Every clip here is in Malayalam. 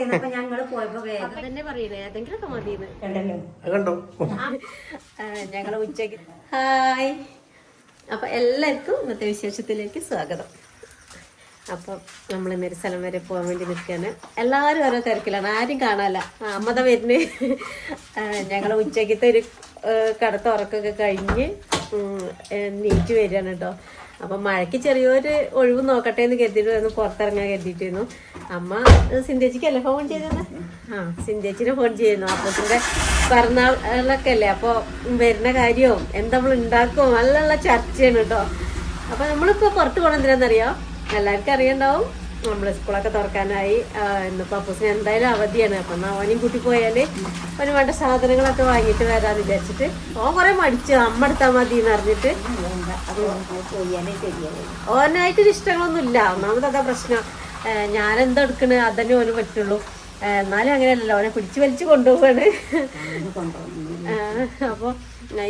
പുറത്തേന്ന് അപ്പൊ ഞങ്ങൾ പോയപ്പോ വേഗം. തന്നെ പറയുന്നത് ഏതെങ്കിലുമൊക്കെ മതിയെന്ന് കണ്ടല്ലോ. കണ്ടോ? ഞങ്ങൾ ഉച്ചയ്ക്ക് ഹായ്. അപ്പൊ എല്ലാവർക്കും ഇന്നത്തെ വിശേഷത്തിലേക്ക് സ്വാഗതം. അപ്പം നമ്മൾ ഇന്നൊരു സ്ഥലം വരെ പോകാൻ വേണ്ടി നിൽക്കുകയാണ് എല്ലാവരും ഓരോ തിരക്കിലാണ്. ആരും കാണാല്ല. അമ്മത വരുന്ന. ഞങ്ങൾ ഉച്ചക്കത്തെ ഒരു കടത്തുറക്കൊക്കെ കഴിഞ്ഞ് നീറ്റ് വരികയാണ് കേട്ടോ. അപ്പം മഴയ്ക്ക് ചെറിയൊരു ഒഴിവ് നോക്കട്ടെ എന്ന് കരുതിയിട്ട് പുറത്തിറങ്ങാൻ കരുതിയിട്ടിരുന്നു. അമ്മ സിന്ധ്യച്ചിക്കല്ലേ ഫോൺ ചെയ്തത്? ആ സിന്ധ്യച്ചിനെ ഫോൺ ചെയ്യുന്നു. അപ്പൂസിന്റെ പിറന്നാളൊക്കെ അല്ലേ അപ്പോൾ വരുന്ന കാര്യവും എന്താ നമ്മൾ ഉണ്ടാക്കും നല്ല ചർച്ചയാണ് കേട്ടോ. അപ്പൊ നമ്മളിപ്പോ പുറത്ത് പോകണം എന്തിനാന്നറിയോ എല്ലാവർക്കും അറിയണ്ടാവും. നമ്മൾ സ്കൂളൊക്കെ തുറക്കാനായി ഇന്നിപ്പോൾ ഇന്നിപ്പോ അപ്പൂസിന് എന്തായാലും അവധിയാണ്. അപ്പൊ എന്നാൽ അവനെയും കൂട്ടി പോയാൽ അവന് വേണ്ട സാധനങ്ങളൊക്കെ വാങ്ങിയിട്ട് വരാന്ന് വിചാരിച്ചിട്ട് ഓൻ കുറേ മടിച്ചു. അമ്മ എടുത്താൽ മതി എന്ന് അറിഞ്ഞിട്ട് ഓനായിട്ടൊരു ഇഷ്ടങ്ങളൊന്നും ഇല്ല ഒന്നാമത് അതാ പ്രശ്നം. ഞാനെന്താ എടുക്കണ്? അതന്നെ ഓന് പറ്റുള്ളൂ. എന്നാലും അങ്ങനെയല്ലല്ലോ. അവനെ പിടിച്ചു വലിച്ചു കൊണ്ടുപോവാണ്. അപ്പൊ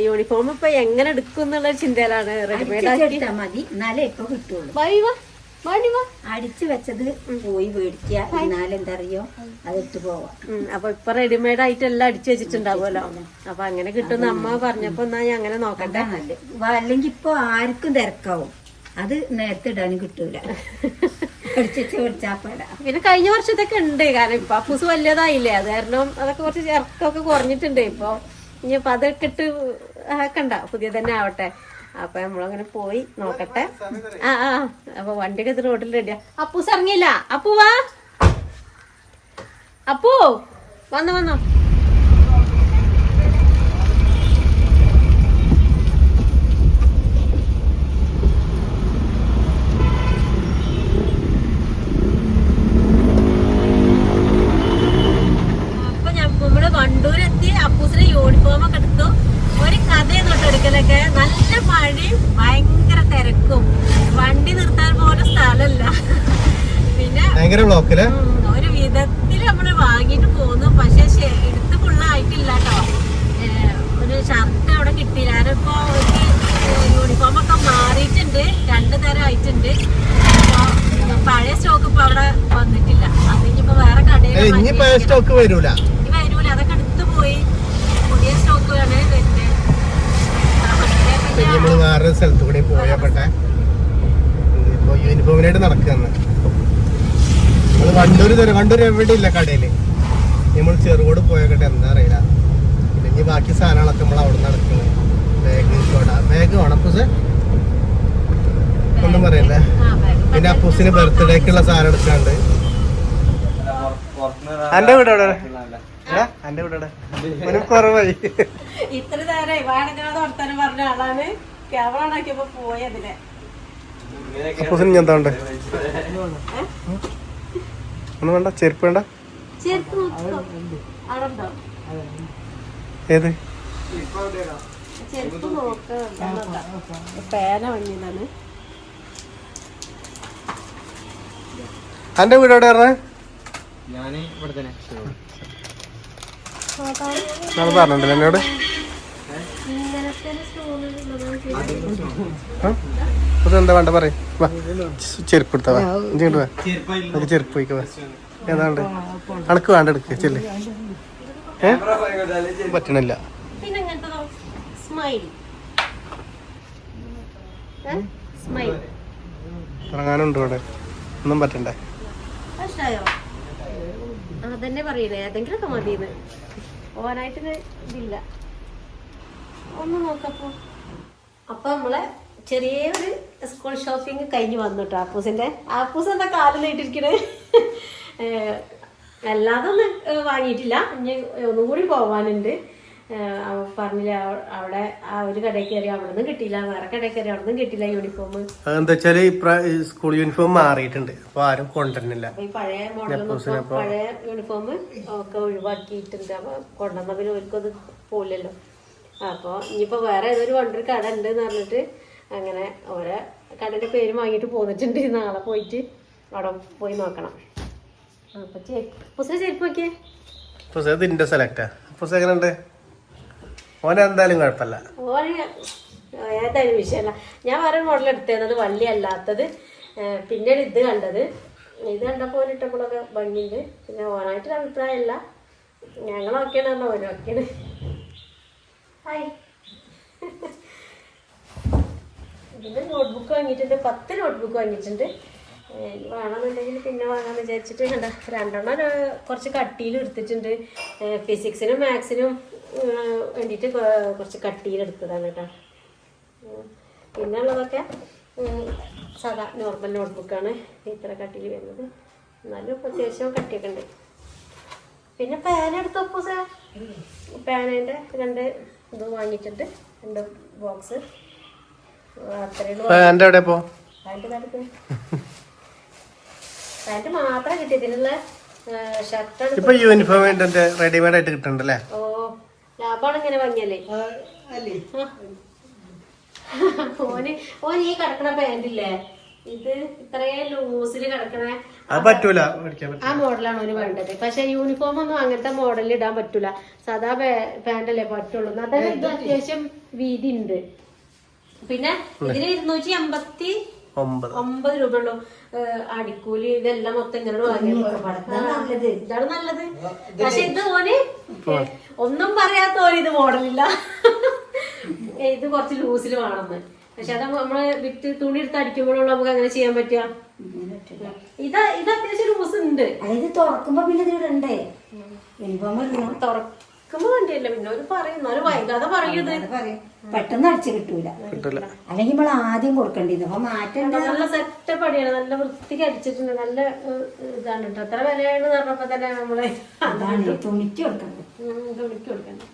യൂണിഫോം ഇപ്പൊ എങ്ങനെ എടുക്കും എന്നുള്ള ചിന്തയിലാണ് റെഡിമെയ്ഡ് ആക്കി. മതി. എന്നാലേ ഇപ്പൊ കിട്ടുള്ളൂ. അടിച്ചു വെച്ചത് പോയി മേടിക്കുക. എന്നാലെന്താ അറിയോ അതിട്ട് പോവാം. അപ്പൊ ഇപ്പൊ റെഡിമെയ്ഡ് ആയിട്ട് എല്ലാം അടിച്ചു വെച്ചിട്ടുണ്ടാവുമല്ലോ. അപ്പൊ അങ്ങനെ കിട്ടുന്ന അമ്മ പറഞ്ഞപ്പോ എന്നാ ഞാൻ അങ്ങനെ നോക്കട്ടെ. അല്ലെങ്കി അല്ലെങ്കിൽ ഇപ്പൊ ആർക്കും തിരക്കാവും. അത് നേരത്തെ ഇടാനും കിട്ടൂല. പിന്നെ കഴിഞ്ഞ വർഷത്തൊക്കെ ഉണ്ട്. കാരണം ഇപ്പൊ അപ്പൂസ് വലിയതായില്ലേ. അത് കാരണം അതൊക്കെ കുറച്ച് ഇറക്കമൊക്കെ കുറഞ്ഞിട്ടുണ്ട്. ഇപ്പൊ ഇനിയിപ്പൊ അതൊക്കെ ഇട്ട് ആക്കണ്ട. പുതിയ തന്നെ ആവട്ടെ. അപ്പൊ നമ്മളങ്ങനെ പോയി നോക്കട്ടെ. ആ ആ അപ്പൊ വണ്ടിയൊക്കെ ഇത് റോഡിൽ റെഡിയാ. അപ്പൂസ് ഇറങ്ങിയില്ല. അപ്പു വാ അപ്പു വന്നോ വന്നോ അപ്പൊ ഞാൻ നമ്മൾ വണ്ടൂരെത്തി അപ്പൂസിന് യൂണിഫോം ഒക്കെ എടുത്തു ഒരു കഥയെന്ന് തൊട്ട് എടുക്കലൊക്കെ മഴയും ഭയങ്കര തിരക്കും. വണ്ടി നിർത്താൻ പോലും സ്ഥലല്ല പിന്നെ ഭയങ്കര ബ്ലോക്കിൽ? ഒരു വിധത്തിൽ നമ്മൾ വാങ്ങിട്ട് പോന്നു. പക്ഷെ എടുത്ത് ഫുള്ളായിട്ടില്ല കേട്ടോ ഒരു ഷർട്ട് അവിടെ കിട്ടിയില്ല. ഞാനിപ്പോ യൂണിഫോം ഒക്കെ മാറിയിട്ടുണ്ട്. രണ്ടു തരം ആയിട്ടുണ്ട്. പഴയ സ്റ്റോക്ക് ഇപ്പൊ അവിടെ വന്നിട്ടില്ല. അത് ഇനിയിപ്പോ വേറെ കടയിൽ സ്റ്റോക്ക് വരൂല. അതൊക്കെ എടുത്തു പോയി. പുതിയ സ്റ്റോക്ക് ആണ്. ഇനി നമ്മൾ വേറെ സ്ഥലത്ത് കൂടി പോയപ്പെട്ടെ ഇപ്പൊ യൂണിഫോമിനായിട്ട് നടക്കുകയാണ് നമ്മൾ വണ്ടൂര് തരാം വണ്ടൂർ എവിടെ ഇല്ല കടയിൽ. നമ്മൾ ചെറുകോട് പോയക്കട്ടെ എന്താ അറിയില്ല. പിന്നെ ഇനി ബാക്കി സാധനങ്ങളൊക്കെ നമ്മൾ അവിടെ നടക്കുന്നത് ബാഗ് കൊട ബാഗ് വേണം അപ്പൂസ്? ഒന്നും പറയല്ലേ? പിന്നെ അപ്പൂസിന് ബർത്ത്ഡേക്കുള്ള സാധനം എടുക്കാണ്ട്. എന്റെ വീട് എവിടെ? ഏ? എന്റെ വീട് എവിടെ? കുറവായി. ഇത്ര നേരം വാടകാതെ വർത്താനം പറഞ്ഞ ആളാണ്. ക്യാമറ ഉണ്ടാക്കിയപ്പോ പോയതിലെ ഇനി എന്താ ഒന്നും വേണ്ട ചെരുപ്പ് വേണ്ട. ഏത്? ചെരുപ്പ് പേന വങ്ങിയതാണ് വീട് എവിടെ ഞാൻ ഞാൻ ഇവിടെ തന്നെ. പറഞ്ഞിട്ടില്ല എന്നോട്? എന്താ വേണ്ട പറയും. ചെരുപ്പ് എടുത്താ ഇങ്ങോട്ട് നമുക്ക് ചെരുപ്പ് പോയിക്കോ ഏതാണ്ട് അണക്ക് വേണ്ട? എടുക്ക ചെല്ലേ. ഏ? പറ്റണില്ല. ഇറങ്ങാനുണ്ട് ഇവിടെ. ഒന്നും പറ്റണ്ടേ? അതന്നെ പറയുന്നത് ഏതെങ്കിലുമൊക്കെ മതിയെന്ന് ഓനായിട്ട് ഇതില്ല. ഒന്ന് നോക്കപ്പോ. അപ്പൊ നമ്മളെ ചെറിയൊരു സ്കൂൾ ഷോപ്പിംഗ് കഴിഞ്ഞ് വന്നു കേട്ടോ ആപ്പൂസിന്റെ. ആപ്പൂസ് എന്താ കാലം നീട്ടിരിക്കണേ ഏഹ് അല്ലാതെ വാങ്ങിയിട്ടില്ല. ഇനി ഒന്നും കൂടി പോവാനുണ്ട്. പറഞ്ഞില്ല അവ- അവിടെ ആ ഒരു കടയിൽ കയറി അവിടെ നിന്നും കിട്ടിയില്ല വേറെ കടയിൽ കയറി അവിടെ നിന്നും കിട്ടിയില്ല യൂണിഫോം അതെന്താ വെച്ചാൽ സ്കൂൾ യൂണിഫോം മാറിയിട്ടുണ്ട്. അപ്പൊ ആരും കൊണ്ടുവരുന്നില്ല. പഴയ മോഡൽ പഴയ യൂണിഫോം ഒക്കെ ഒഴിവാക്കിയിട്ടുണ്ട്. അപ്പൊ കൊണ്ടുവന്ന പിന്നെ ഒരിക്കത് പോലല്ലോ അപ്പൊ ഇനിയിപ്പോ വേറെ ഏതൊരു വണ്ടൊരു കട ഉണ്ട് എന്ന് പറഞ്ഞിട്ട് അങ്ങനെ ഓരോ കടയുടെ പേര് വാങ്ങിയിട്ട് പോന്നിട്ടുണ്ട്. നാളെ പോയിട്ട് അവിടെ പോയി നോക്കണം. അപ്പൊ പുസ്തക ചെരുപ്പ് നോക്കിയേ. സെലക്റ്റാ അപ്പൊ എങ്ങനെ ഉണ്ട് ഓനെന്തായാലും കുഴപ്പമില്ല. ഓന് ഏതായാലും വിഷയമല്ല. ഞാൻ വേറെ മോഡൽ എടുത്തേന്നത് വള്ളി അല്ലാത്തത്. പിന്നെ പിന്നീട് ഇത് കണ്ടത്. ഇത് കണ്ടപ്പോൾ ഇട്ടപ്പോഴൊക്കെ ഭംഗിയുണ്ട്. പിന്നെ ഓനായിട്ട് അഭിപ്രായമല്ല. ഞങ്ങൾ ഓക്കെയാണ് പറഞ്ഞാൽ ഓരോ ഓക്കെയാണ് ഹായ് ഇതിന്റെ നോട്ട്ബുക്ക് വാങ്ങിയിട്ടുണ്ട്. പത്ത് നോട്ട്ബുക്ക് വാങ്ങിയിട്ടുണ്ട്. വേണമെന്നുണ്ടെങ്കിൽ പിന്നെ വാങ്ങാമെന്ന് വിചാരിച്ചിട്ട് കണ്ട. രണ്ടെണ്ണം കുറച്ച് കട്ടിയിൽ എടുത്തിട്ടുണ്ട്. ഫിസിക്സിനും മാത്സിനും വേണ്ടിയിട്ട് കുറച്ച് കട്ടിയിലെടുത്തതാണ് കേട്ടോ. പിന്നെ ഉള്ളതൊക്കെ സാധാ നോർമൽ നോട്ട്ബുക്കാണ് ഇത്ര കട്ടിയിൽ വരുന്നത്. എന്നാലും അത്യാവശ്യം കട്ടിയൊക്കെ ഉണ്ട് പിന്നെ പാൻ എടുത്തപ്പോ സാർ പാനിന്റെ രണ്ട് ഇത് വാങ്ങിയിട്ടുണ്ട്. രണ്ട് ബോക്സ്. അത്രയുള്ളൂ എവിടെ പോ പാന്റ് മാത്രം കിട്ടിയതിനുള്ള ഷർട്ട് ഇപ്പൊ യൂണിഫോം റെഡിമെയ്ഡ് ആയിട്ട് കിട്ടണ്ടല്ലേ? ഓ ലാഭമാണ് ഇങ്ങനെ വാങ്ങിയല്ലേ ഓന് ഓൻ ഈ കിടക്കണ പാന്റില്ലേ ഇത് ഇത്രയും ലൂസിൽ കിടക്കണ പറ്റൂല. ആ മോഡലാണ് ഓന് വേണ്ടത്. പക്ഷെ യൂണിഫോം ഒന്നും അങ്ങനത്തെ മോഡലിൽ ഇടാൻ പറ്റൂല. സാധാ പാന്റല്ലേ പറ്റുള്ളൂ. അതായത് ഇത് അത്യാവശ്യം വീതി ഉണ്ട് പിന്നെ ഇതിന് ഇരുന്നൂറ്റി എൺപത്തി ഒമ്പത്. ഒമ്പത് രൂപ ഉള്ളു അടിക്കൂലി ഇതെല്ലാം മൊത്തം ഇങ്ങനെ വാങ്ങിയത് ഇതാണ് നല്ലത്. പക്ഷെ ഇത് ഓന് ഒന്നും പറയാത്ത ഓന് ഇത് മോഡലില്ല. ഇത് കുറച്ച് ലൂസിൽ വേണമെന്ന്. പക്ഷെ അത് നമ്മൾ വിറ്റ് തുണി എടുത്ത് അടിക്കുമ്പോഴുള്ള നമുക്ക് അങ്ങനെ ചെയ്യാൻ പറ്റുക ഇത് ഇത് അത്യാവശ്യം ലൂസ് ഉണ്ട്. അതായത് തുറക്കുമ്പോ പിന്നെ ഇത് ഇടണ്ടേ? യൂണിഫോം ഇടണം തുറക്കുമ്പോ വേണ്ടിയല്ല പിന്നെ ഒരു പറയും ഒരു വൈകാതെ പറയൂത് അത് പറയും. പെട്ടെന്ന് അടിച്ചു കിട്ടൂല. അല്ലെങ്കിൽ നമ്മൾ ആദ്യം കൊടുക്കേണ്ടിരുന്നു. അപ്പൊ മാറ്റണ്ട നല്ല സെറ്റപ്പ് അടിയാണ് നല്ല വൃത്തിക്ക് അടിച്ചിട്ടുണ്ട്. നല്ല ഏഹ്, ഇതാണ് കേട്ടോ. എത്ര വിലയാണ് പറഞ്ഞപ്പോ തന്നെ നമ്മൾ അതാണ്. തുണിക്ക് കൊടുക്കണം. തുണിക്ക് കൊടുക്കണം.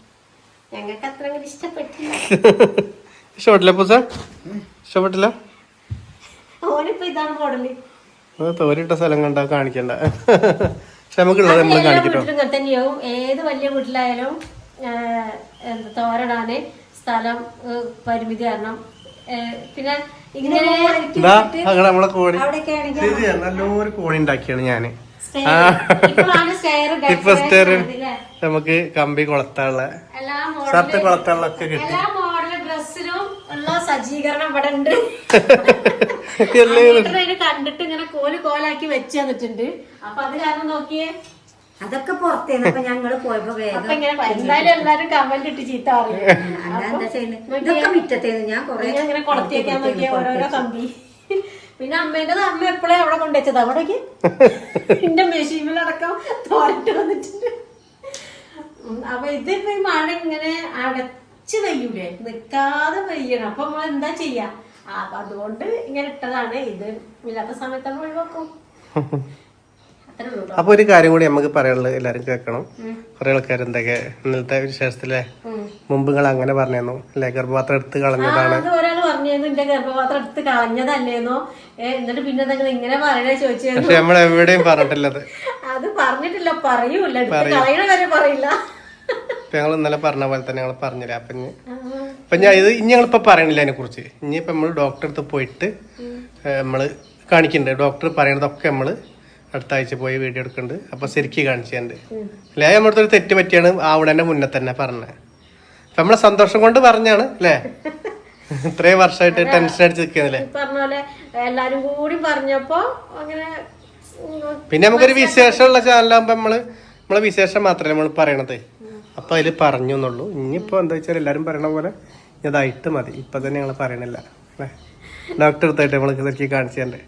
ഞങ്ങൾക്ക് അത്ര അങ്ങനെ ഇഷ്ടപ്പെട്ടില്ല. ഇഷ്ടപ്പെട്ടില്ല പൂസ? ഇഷ്ടപ്പെട്ടില്ല? ഓനിപ്പോ ഇതാണ് മോഡൽ. അത് തോരിട്ട സ്ഥലം കണ്ടാ കാണിക്കണ്ട. പക്ഷെ നമുക്കുള്ളത് നമ്മൾ എല്ലാ കാണിക്കട്ടോ. വീട്ടിലും ഇങ്ങനെ തന്നെയാവും. ഏത് വലിയ വീട്ടിലായാലും എന്താ തോരടാന് സ്ഥലം പരിമിതി കാരണം പിന്നെ ഇങ്ങനെ നമ്മളെ കോണി നല്ലൊരു ഉണ്ടാക്കിയാണ് ഞാൻ. ഇപ്പൊ നമുക്ക് കമ്പി കൊളത്താനുള്ള എല്ലാ ഷർട്ട് കൊളത്താനുള്ള ഒക്കെ കിട്ടി എല്ലാ മോഡൽ ഡ്രസ്സിനും ഉള്ള സജ്ജീകരണം ഇവിടെ ഉണ്ട്. കണ്ടിട്ട് ഇങ്ങനെ കോൽ കോലാക്കി വെച്ച് തന്നിട്ടുണ്ട് അപ്പൊ അത് കാരണം നോക്കിയേ. അതൊക്കെ പുറത്തേന്ന് അപ്പൊ ഞങ്ങൾ പോയപ്പോ വേഗം ഇങ്ങനെ എന്തായാലും എല്ലാരും കമന്റ് ഇട്ട് ചീത്ത ഇതൊക്കെ മിറ്റത്തേന്ന് ഞാൻ കൊറേ ഇങ്ങനെ കൊളത്തേക്കാൻ നോക്കിയ ഓരോരോ കമ്പി. പിന്നെ അമ്മേന്റെ അമ്മ എപ്പോഴേ അവിടെ കൊണ്ടുവച്ചത്? അവിടേക്ക് എന്റെ മെഷീനിലടക്കം തോരട്ട് വന്നിട്ടുണ്ട്. അപ്പൊ ഇതിപ്പോ ഈ മഴ ഇങ്ങനെ അടച്ച് പെയ്യൂലേ നിക്കാതെ പെയ്യണം അപ്പൊ നമ്മൾ എന്താ ചെയ്യാ? അപ്പൊ അതുകൊണ്ട് ഇങ്ങനെ ഇട്ടതാണ്. ഇത് ഇല്ലാത്ത സമയത്ത് നമ്മൾ ഒഴിവാക്കും. അപ്പൊ ഒരു കാര്യം കൂടി നമുക്ക് പറയാനുള്ളത് എല്ലാരും കേൾക്കണം. കുറെ ആൾക്കാർ എന്തൊക്കെ ഇന്നത്തെ വിശേഷത്തിലെ. മുമ്പ് നിങ്ങൾ അങ്ങനെ പറഞ്ഞിരുന്നു. അല്ലെ? ഗർഭപാത്രം എടുത്ത് കളഞ്ഞതാണ്. അത് ഒരാൾ പറഞ്ഞിരുന്നു. എന്റെ ഗർഭപാത്രം എടുത്ത് കളഞ്ഞതല്ലേന്നോ? എന്നിട്ട് പിന്നെ നിങ്ങൾ ഇങ്ങനെ പറയണേ ചോദിച്ചു പക്ഷെ നമ്മൾ എവിടെയും പറഞ്ഞിട്ടില്ലത്. അത് പറഞ്ഞിട്ടില്ല. പറയൂല കളയണ വരെ പറയില്ല. ഇപ്പൊ ഞങ്ങൾ ഇന്നലെ പറഞ്ഞ പോലെ തന്നെ ഞങ്ങൾ പറഞ്ഞില്ല? അപ്പൊ ഇപ്പൊ ഞാൻ ഇത് ഇനി ഞങ്ങളിപ്പോ പറയണില്ല അതിനെ കുറിച്ച് ഇനി ഇപ്പൊ നമ്മൾ ഡോക്ടറെ അടുത്ത് പോയിട്ട് നമ്മൾ നമ്മൾ കാണിക്കുന്നുണ്ട് ഡോക്ടർ പറയണതൊക്കെ നമ്മൾ അടുത്ത ആഴ്ച പോയി വീഡിയോ എടുക്കുന്നുണ്ട് അപ്പൊ ശരിക്കും കാണിച്ചുണ്ട്. അല്ലെ? നമ്മുടെ ഒരു തെറ്റ് പറ്റിയാണ് ആവണേന്റെ മുന്നേ തന്നെ പറഞ്ഞത് അപ്പൊ നമ്മളെ സന്തോഷം കൊണ്ട് പറഞ്ഞാണ് അല്ലേ? ഇത്രയും വർഷമായിട്ട് ടെൻഷൻ അടിച്ച് നിൽക്കുന്നില്ലേ? ഈ പറഞ്ഞ പോലെ എല്ലാരും കൂടി പറഞ്ഞപ്പോ അങ്ങനെ പിന്നെ നമുക്കൊരു വിശേഷമുള്ള ചാനലാകുമ്പോ നമ്മൾ നമ്മളെ വിശേഷം മാത്രമേ നമ്മൾ പറയണത്? അപ്പൊ അതിൽ പറഞ്ഞു എന്നുള്ളൂ. ഇനിയിപ്പോ എന്താ വെച്ചാൽ എല്ലാരും പറയണ പോലെ ഇതായിട്ട് മതി. ഇപ്പൊ തന്നെ ഞങ്ങൾ പറയണില്ല. അല്ലേ? ഡോക്ടർ എടുത്തായിട്ട് നമ്മൾ ഇതൊക്കെ കാണിച്ചു തരണ്ടേ.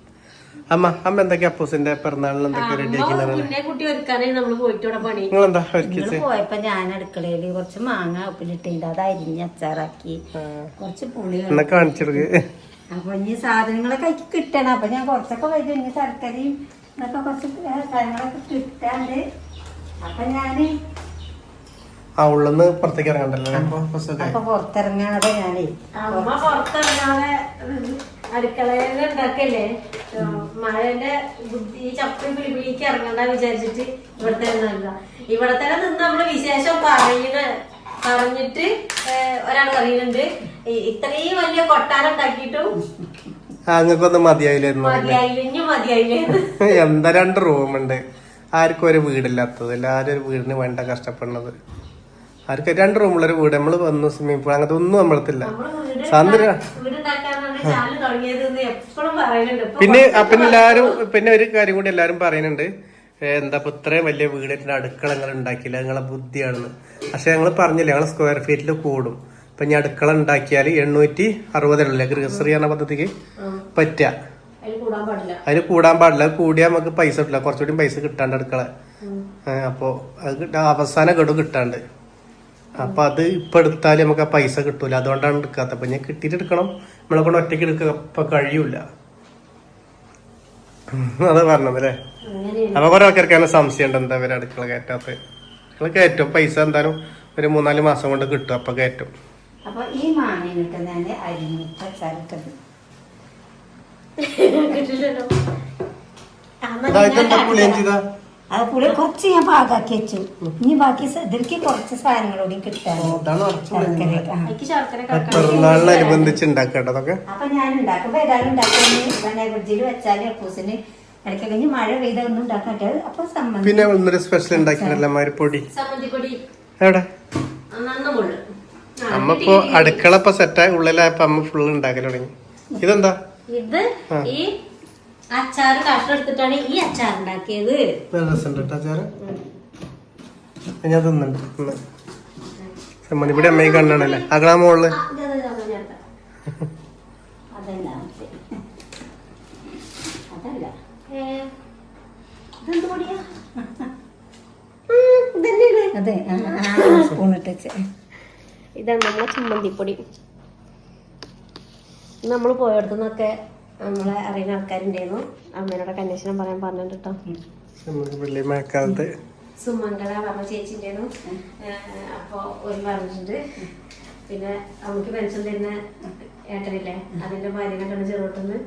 അമ്മ അമ്മ എന്തൊക്കെയാ അപ്പൂസിന്റെ പിറന്നാളിൽ എന്തൊക്കെ റെഡി ആക്കി നിങ്ങൾ എന്താ ഒരുക്കിച്ച്? പോയപ്പോ ഞാൻ അടുക്കളയിൽ കുറച്ച് മാങ്ങ ഉപ്പിലിട്ടുണ്ട്. അത് അരിഞ്ഞ് അച്ചാറാക്കി. കുറച്ച് പുളി എന്നാ കാണിച്ചെടുക്ക്. അപ്പൊ ഇനി സാധനങ്ങളൊക്കെ എനിക്ക് കിട്ടണം. അപ്പൊ ഞാൻ കുറച്ചൊക്കെ വരും ഇനി ശർക്കരയും ഇതൊക്കെ കുറച്ച് കാര്യങ്ങളൊക്കെ കിട്ടാണ്ട്. അപ്പൊ ഞാൻ ആ ഉള്ളന്ന് പുറത്തേക്ക് ഇറങ്ങണ്ടല്ലോ അപ്പൊ അപ്പൊ പുറത്തിറങ്ങാതെ ഞാനേ അമ്മ പുറത്തിറങ്ങാതെ അടുക്കളയിൽ ഉണ്ടാക്കല്ലേ? മഴന്റെ ബുദ്ധി ചപ്പി പിളിപിളിക്ക് ഇറങ്ങണ്ട വിചാരിച്ചിട്ട് ഇവിടെ തന്നെ നിന്നതാ. ഇവിടെ തന്നെ നിന്ന് നമ്മൾ വിശേഷം പറഞ്ഞിട്ട് ഒരാൾ പറയുന്നുണ്ട്. ഇത്രയും വലിയ കൊട്ടാരം ഉണ്ടാക്കിയിട്ടും മതിയായില്ലായിരുന്നു? എന്താ രണ്ട് റൂമുണ്ട്. ആർക്കും ഒരു വീടില്ലാത്തത്. എല്ലാവരും ഒരു വീടിന് വേണ്ട കഷ്ടപ്പെടുന്നത്. ആർക്കും? രണ്ട് റൂമുള്ളൊരു വീട്. നമ്മൾ വന്ന സ്വിമ്മിംഗ് പൂൾ അങ്ങനത്തെ ഒന്നും നമ്മളത്തില്ല സാന്ദ്ര പിന്നെ കുറച്ച് എല്ലാരും പിന്നെ ഒരു കാര്യം കൂടി എല്ലാരും പറയുന്നുണ്ട്. എന്താ ഇപ്പൊ ഇത്രയും വലിയ വീടിന്റെ അടുക്കള നിങ്ങൾ ഉണ്ടാക്കിയില്ല. നിങ്ങളെ ബുദ്ധിയാണെന്ന്. പക്ഷെ ഞങ്ങൾ പറഞ്ഞില്ല ഞങ്ങൾ സ്ക്വയർ ഫീറ്റിൽ കൂടും. ഇപ്പൊ ഇനി അടുക്കള ഉണ്ടാക്കിയാൽ എണ്ണൂറ്റി അറുപതല്ലേ ഗൃഹശ്രീ എന്ന പദ്ധതിക്ക് പറ്റുക പാടില്ല. അതിന് കൂടാൻ പാടില്ല. കൂടിയാൽ നമുക്ക് പൈസ കിട്ടില്ല കുറച്ചുകൂടി പൈസ കിട്ടാണ്ട് അടുക്കള. അപ്പോ അത് അവസാന ഗഡു കിട്ടാണ്ട്. അപ്പൊ അത് ഇപ്പൊ എടുത്താൽ നമുക്ക് ആ പൈസ കിട്ടൂല. അതുകൊണ്ടാണ് എടുക്കാത്ത അപ്പൊ ഞാൻ കിട്ടിയിട്ട് എടുക്കണം. നമ്മളെ കൊണ്ട് ഒറ്റയ്ക്ക് എടുക്കുക ഇപ്പൊ കഴിയൂല. അതാ പറഞ്ഞത് അല്ലേ? അപ്പൊ കുറെ ആൾക്കാർക്ക് സംശയം ഉണ്ട് എന്താ ഇവരെ അടുക്കള കയറ്റാത്ത അടുക്കള കയറ്റും. പൈസ എന്തായാലും ഒരു മൂന്നാൽ മാസം കൊണ്ട് കിട്ടും. അപ്പൊ കയറ്റും. അപ്പൊ ഈ മാങ്ങ കിട്ടുന്നതിന്റെ അരിഞ്ഞിട്ട ചരക്കത് കിട്ടില്ലല്ലോ. ആ, എന്നാ ഇതാ, ഇതെന്താ ഞാൻ പുളിയിഞ്ചി ഇതാ? അത് പുളി കുറച്ച് ഞാൻ പാകാക്കി വെച്ചു. ഇനി ബാക്കി ഇതിലേക്ക് കുറച്ച് കൂടി കിട്ടാൻ. പെരുന്നാളിനനുബന്ധിച്ച് അപ്പൊ ഞാൻ ഉണ്ടാക്കുമ്പോ ഏതായാലും ഉണ്ടാക്കി ഫ്രിഡ്ജിൽ വെച്ചാൽ അപ്പൂസിന് മഴ പെയ്ത ഒന്നും ഉണ്ടാക്കാട്ടെ അപ്പൊ സമ്മതി പിന്നെ ഒന്നൊരു സ്പെഷ്യൽ സമ്മന്തിപ്പൊടി എവിടെ? അമ്മ ഇപ്പൊ അടുക്കള ഇപ്പൊ സെറ്റായി ഉള്ളിലായപ്പോ അമ്മ ഫുള്ള് ഉണ്ടാക്കൽ തുടങ്ങി. ഇതെന്താ? ഇത് ഈ അച്ചാർ കഷ്ണം എടുത്തിട്ടാണ് ഈ അച്ചാർ ഉണ്ടാക്കിയത്. അച്ചാറ്. ഞാൻ സമ്മതി ഇവിടെ അമ്മയെ കണ്ടാണല്ലേ? അകളാ മോളിൽ അത് സ്പൂൺ ഇട്ടച്ച് ഇതാണ് നമ്മളെ ചമ്മന്തിപ്പൊടി. നമ്മൾ പോയടത്തുനിന്നൊക്കെ നമ്മളെ അറിയുന്ന ആൾക്കാരുണ്ടായിരുന്നു. അമ്മേനോടൊക്കെ അന്വേഷണം പറയാൻ പറഞ്ഞിട്ട് കേട്ടോ സുമംഗല പറഞ്ഞ ചേച്ചി ഉണ്ടായിരുന്നു അപ്പോൾ ഒരു പറഞ്ഞിട്ടുണ്ട്. പിന്നെ നമുക്ക് പെൻഷൻ തരുന്ന ഏട്ടനില്ലേ? അതിന്റെ ഭാര്യനെ കണ്ട് ചെറുപ്പത്തുനിന്ന്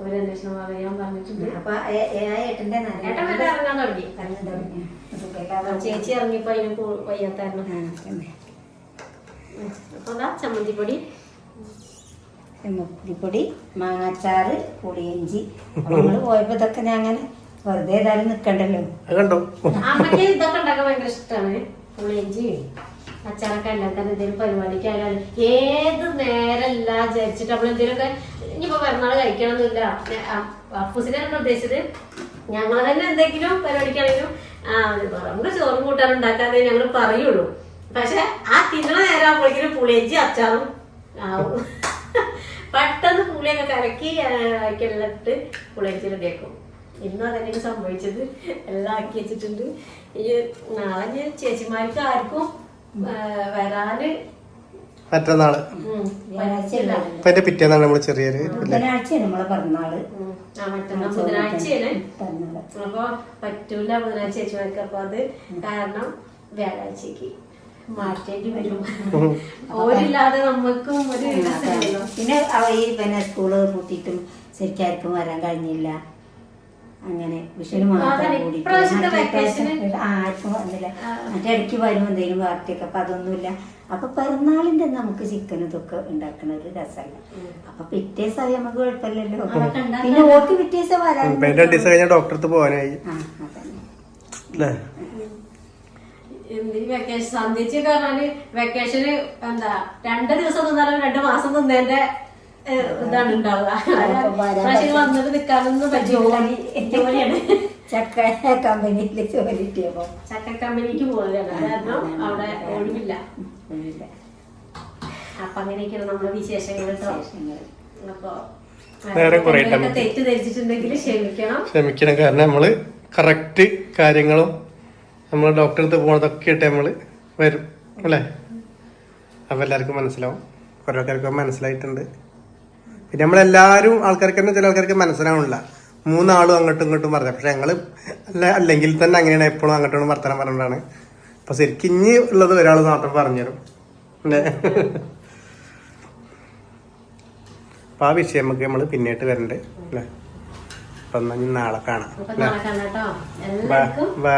ഒരു അന്വേഷണം പറയാൻ പറഞ്ഞിട്ടുണ്ട്. അപ്പൊ ഏട്ടന്റെ ഏട്ടൻ വരെ ഇറങ്ങാൻ തുടങ്ങി. ചേച്ചി ഇറങ്ങിയപ്പോ അതിന് വയ്യാത്തായിരുന്നു. അപ്പൊ അതാ ചമ്മന്തിപ്പൊടി. ചെമ്മത്തിപ്പൊടി മാങ്ങാച്ചാറ് പുളിയിഞ്ചി. നമ്മൾ നമ്മൾ പോയപ്പോ ഇതൊക്കെ ഞാൻ അങ്ങനെ വെറുതെ ഏതായാലും നിക്കണ്ടല്ലോ. കണ്ടോ? അമ്മയ്ക്ക് ഇതൊക്കെ ഉണ്ടാക്കാൻ ഭയങ്കര ഇഷ്ടമാണ് പുളിയിഞ്ചി അച്ചാറൊക്കെ ഉണ്ടാക്കാൻ എന്തെങ്കിലും പരിപാടിക്കായാലും ഏത് നേരമല്ല വിചാരിച്ചിട്ട് നമ്മൾ എന്തെങ്കിലുമൊക്കെ ഇനിയിപ്പോ പിറന്നാൾ കഴിക്കണമെന്നില്ല അപ്പൂസിനാണ് ഉദ്ദേശിച്ചത്. ഞങ്ങൾ തന്നെ എന്തെങ്കിലും പരിപാടിക്കാണെങ്കിലും ആ നമുക്ക് ചോറും കൂട്ടാനും ഉണ്ടാക്കാതെ ഞങ്ങൾ പറയുള്ളൂ. പക്ഷെ ആ തിന്നണ നേരം ആകുമ്പോഴേക്കും പുളിയിഞ്ചി അച്ചാറും ആവും. പെട്ടെന്ന് പുളിയൊക്കെ കലക്കി ആക്കിയിട്ട് പുളിയിഞ്ചി റെഡിയാക്കും. ഇന്നും അതന്നെ സംഭവിച്ചത്. എല്ലാം ആക്കി വെച്ചിട്ടുണ്ട്. ഈ നാളെ ഞാൻ ചേച്ചിമാർക്ക് ആർക്കും വരാന് മറ്റന്നാൾ. പിറ്റേന്നാണ് നമ്മൾ ചെറിയൊരു? ബുധനാഴ്ചയാണ് അപ്പൊ പറ്റൂല ബുധനാഴ്ച ചേച്ചിമാർക്ക്. അപ്പൊ അത് കാരണം വ്യാഴാഴ്ചക്ക് മാറ്റേണ്ടി വരും. ഓരില്ലാതെ നമുക്കും ഒരു പിന്നെ അവ ഈ പിന്നെ സ്കൂൾ പൂട്ടിയിട്ടും ശരിക്കും വരാൻ കഴിഞ്ഞില്ല. അങ്ങനെ ആർക്കും വന്നില്ല. മറ്റേ ഇടയ്ക്ക് വരും എന്തെങ്കിലും പാർട്ടിയൊക്കെ അപ്പൊ അതൊന്നുമില്ല. അപ്പൊ പിറന്നാളിന്റെ നമുക്ക് ചിക്കൻ ഇതൊക്കെ ഉണ്ടാക്കണ ഒരു രസമല്ല. അപ്പൊ പിറ്റേ ദിവസം നമുക്ക് കുഴപ്പമില്ലല്ലോ. പിന്നെ ഓർക്ക് പിറ്റേ ദിവസം വരാൻ ഇപ്പൊ രണ്ടു ദിവസം കഴിഞ്ഞാൽ ഡോക്ടർക്ക് പോകാനായി. അല്ലേ എന്ത് വെക്കേഷൻ സന്ധിച്ചൊക്കെ പറഞ്ഞാൽ വെക്കേഷന് എന്താ രണ്ട് ദിവസം തിന്നാലും രണ്ട് മാസം നിന്നതിന്റെ ഏഹ്, ഇതാണ് ഉണ്ടാവുക. പ്രാവശ്യം വന്നിട്ട് നിൽക്കാനൊന്നും പറ്റില്ല ജോലിയാണ്. ചക്ക കമ്പനിയിൽ ജോലി കിട്ടിയപ്പോ. ചക്ക കമ്പനിക്ക് പോകുകയാണ് കാരണം അവിടെ ഒഴിവില്ല. അപ്പൊ അങ്ങനെയൊക്കെയാണ് നമ്മുടെ വിശേഷങ്ങൾ. അപ്പൊ എന്തെങ്കിലുമൊക്കെ തെറ്റിദ്ധരിച്ചിട്ടുണ്ടെങ്കിൽ ക്ഷമിക്കണം. ക്ഷമിക്കണം. കാരണം നമ്മൾ കറക്റ്റ് കാര്യങ്ങളും നമ്മൾ ഡോക്ടറെ അടുത്ത് പോണതൊക്കെ ഇട്ട് നമ്മൾ വരും അല്ലേ? അപ്പം എല്ലാവർക്കും മനസ്സിലാവും. ആൾക്കാർക്ക് മനസ്സിലായിട്ടുണ്ട്. പിന്നെ നമ്മളെല്ലാരും ആൾക്കാർക്ക് തന്നെ ചില ആൾക്കാർക്ക് മനസ്സിലാവണില്ല. മൂന്നാളും അങ്ങോട്ടും ഇങ്ങോട്ടും പറഞ്ഞു പക്ഷെ ഞങ്ങൾ അല്ല അല്ലെങ്കിൽ തന്നെ അങ്ങനെയാണ് എപ്പോഴും അങ്ങോട്ടും വർത്തനം പറഞ്ഞിട്ടാണ് അപ്പം ശരിക്കും ഇനി ഉള്ളത് ഒരാൾ മാത്രം പറഞ്ഞുതരും. അല്ലേ? അപ്പം ആ വിഷയം നമുക്ക് നമ്മൾ പിന്നീട് വരണ്ടേ. അല്ലേ? അപ്പൊ നാളെ കാണാം. ബൈ